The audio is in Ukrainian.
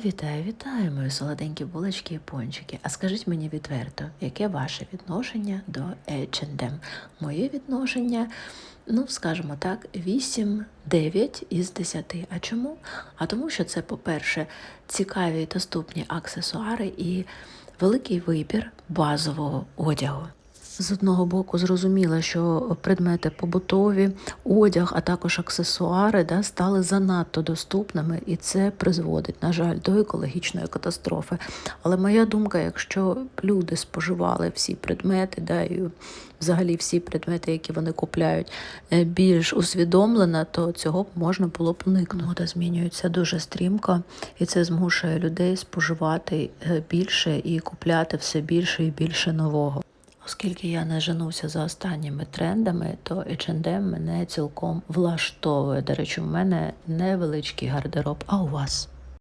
Вітаю, вітаю, мої солоденькі булочки і пончики. А скажіть мені відверто, яке ваше відношення до H&M? Моє відношення, ну, скажімо так, 8-9 із 10. А чому? А тому, що це, по-перше, цікаві доступні аксесуари і великий вибір базового одягу. З одного боку, зрозуміло, що предмети побутові, одяг, а також аксесуари да, стали занадто доступними, і це призводить, на жаль, до екологічної катастрофи. Але моя думка, якщо люди споживали всі предмети, да, і взагалі всі предмети, які вони купляють, е, більш усвідомлено, то цього б можна було б уникнути. Змінюється дуже стрімко, і це змушує людей споживати е, більше і купляти все більше і більше нового. Оскільки я не женуся за останніми трендами, то H&M мене цілком влаштовує. До речі, в мене невеличкий гардероб, а у вас?